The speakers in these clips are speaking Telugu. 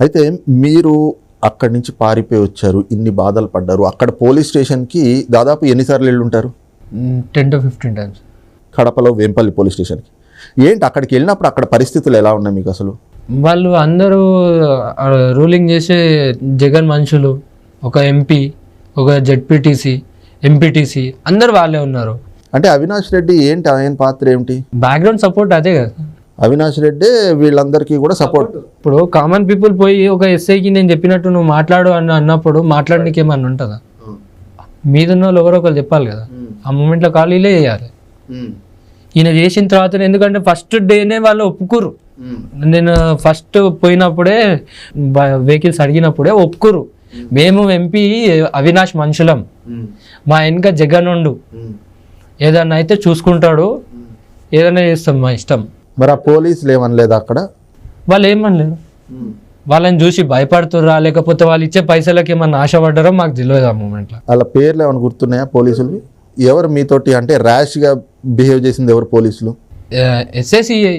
అయితే మీరు అక్కడి నుంచి పారిపోయి వచ్చారు. ఇన్ని బాధలు పడ్డారు. అక్కడ పోలీస్ స్టేషన్కి దాదాపు ఎన్నిసార్లు వెళ్ళి ఉంటారు టెన్ టు ఫిఫ్టీన్ టైమ్స్ కడపలో వేంపల్లి పోలీస్ స్టేషన్కి. ఏంటి అక్కడికి వెళ్ళినప్పుడు అక్కడ పరిస్థితులు ఎలా ఉన్నాయి మీకు అసలు? వాళ్ళు అందరూ రూలింగ్ చేసే జగన్ మనుషులు ఒక ఎంపీ ఒక జెడ్పీటీసీ ఎంపీటీసీ అందరు వాళ్ళే ఉన్నారు. అంటే అవినాష్ రెడ్డి ఏంటి? ఆయన పాత్ర ఏమిటి? బ్యాక్గ్రౌండ్ సపోర్ట్ అదే కదా. అవినాష్ రెడ్డి వీళ్ళందరికీ కూడా సపోర్ట్ ఇప్పుడు కామన్ పీపుల్ పోయి ఒక ఎస్ఐకి నేను చెప్పినట్టు నువ్వు మాట్లాడు అని అన్నప్పుడు మాట్లాడడానికి ఏమన్నా ఉంటుందా? మీద ఉన్న వాళ్ళు ఎవరో ఒకరు చెప్పాలి కదా. ఆ మూమెంట్లో ఖాళీలే చేయాలి. ఈయన చేసిన తర్వాత ఎందుకంటే ఫస్ట్ డేనే వాళ్ళు ఒప్పుకోరు నేను ఫస్ట్ పోయినప్పుడే వెహికల్స్ అడిగినప్పుడే ఒప్పుకోరు మేము ఎంపీ అవినాష్ మనుషులం. మా వెనక జగన్ ఉండు. ఏదన్నా అయితే చూసుకుంటాడు. ఏదైనా చేస్తాం మా ఇష్టం. మరి ఆ పోలీసులు ఏమనలేదు అక్కడ? వాళ్ళు ఏమనలేరు వాళ్ళని చూసి భయపడుతుర్రా లేకపోతే వాళ్ళు ఇచ్చే పైసలకి ఏమన్నా ఆశపడ్డారో మాకు తెలియదు ఆ మూమెంట్లో వాళ్ళ పేర్లు ఏమైనా గుర్తున్నాయా పోలీసులు ఎవరు మీతోటి అంటే ర్యాష్గా బిహేవ్ చేసింది ఎవరు పోలీసులు? ఎస్ఎస్సిఐ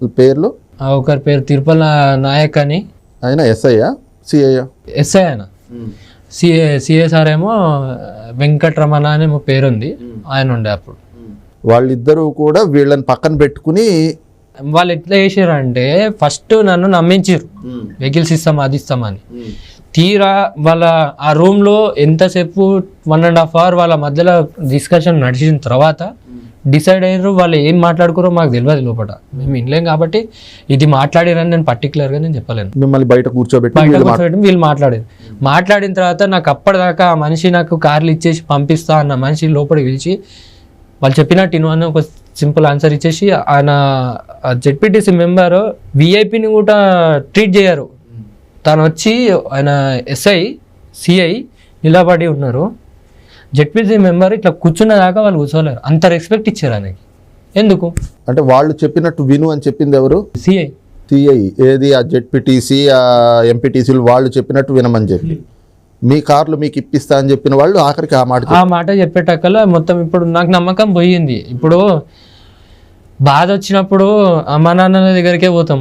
వాళ్ళ పేర్లు? ఒకరి పేరు తిరుపల నాయక్ అని. ఆయన ఎస్ఐయా సిఐయా ఎస్ఐ ఆయన. సిఏ సిఎస్ఆర్ ఏమో వెంకటరమణ అనే మా పేరుంది. ఆయన ఉండే అప్పుడు. వాళ్ళిద్దరూ కూడా వీళ్ళని పక్కన పెట్టుకుని వాళ్ళు ఎట్లా చేసారు అంటే ఫస్ట్ నన్ను నమ్మించారు వెహికల్స్ ఇస్తాం అది ఇస్తామని తీరా వాళ్ళ ఆ రూమ్లో ఎంతసేపు వన్ అండ్ హాఫ్ అవర్ వాళ్ళ మధ్యలో డిస్కషన్ నడిచిన తర్వాత డిసైడ్ అయ్యారు వాళ్ళు ఏం మాట్లాడుకోరో మాకు తెలియదు లోపల మేము వినలేం కాబట్టి ఇది మాట్లాడారని నేను particular గా నేను చెప్పలేను. మిమ్మల్ని బయట కూర్చోబెట్టి బయట వీళ్ళు కూర్చోబెట్టి వీళ్ళు మాట్లాడారు. మాట్లాడిన తర్వాత నాకు అప్పటిదాకా ఆ మనిషి నాకు కార్లు ఇచ్చేసి పంపిస్తా అన్న మనిషి లోపలికి పిలిచి వాళ్ళు చెప్పినట్టు ఇను అని ఒక సింపుల్ ఆన్సర్ ఇచ్చేసి ఆయన జెడ్పీటీసీ మెంబర్ విఐపిని కూడా ట్రీట్ చేయరు. తను వచ్చి ఆయన ఎస్ఐ సిఐ నిలబడి ఉన్నారు. జెడ్పీసీ మెంబర్ ఇట్లా కూర్చున్న దాకా వాళ్ళు కూర్చోలేరు. అంత రెస్పెక్ట్ ఇచ్చారు ఆయనకి. ఎందుకు? అంటే వాళ్ళు చెప్పినట్టు విను అని చెప్పింది ఎవరు? సిఐ సిఐ ఏది? ఆ జెడ్పీటీసీ ఆ ఎంపీటీసీలు వాళ్ళు చెప్పినట్టు వినమని చెప్పి. మీ కార్లు మీకు ఇప్పిస్తా అని చెప్పిన వాళ్ళు ఆఖరికి ఆ మాట ఆ మాట చెప్పేటక్కల మొత్తం ఇప్పుడు నాకు నమ్మకం పోయింది. ఇప్పుడు బాధ వచ్చినప్పుడు అమ్మా నాన్నల దగ్గరికే పోతాం.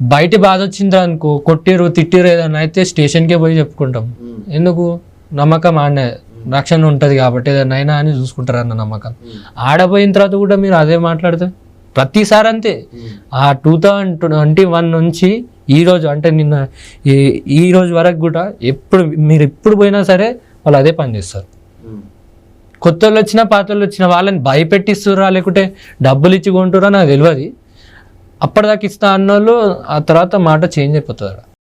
బయట బాధ వచ్చింది అనుకో కొట్టిరు తిట్టిరు ఏదైనా అయితే స్టేషన్కే పోయి చెప్పుకుంటాం. ఎందుకు? నమ్మకం ఆడనే రక్షణ ఉంటుంది కాబట్టి ఏదైనా అయినా అని చూసుకుంటారు అన్న నమ్మకం ఆడపోయిన తర్వాత కూడా మీరు అదే మాట్లాడితే ప్రతిసారి అంతే. ఆ టూ థౌజండ్ ట్వంటీ వన్ నుంచి ఈ రోజు అంటే నిన్న ఈ- ఈ రోజు వరకు కూడా ఎప్పుడు మీరు ఎప్పుడు పోయినా సరే వాళ్ళు అదే పని చేస్తారు. కొత్త వాళ్ళు వచ్చినా పాత వాళ్ళు వచ్చినా వాళ్ళని భయపెట్టిస్తురా లేకుంటే డబ్బులు ఇచ్చి కొంటురా నాకు తెలియదు అప్పటిదాకా ఇస్తా అన్నోళ్ళు ఆ తర్వాత మాట చేంజ్ అయిపోతుంది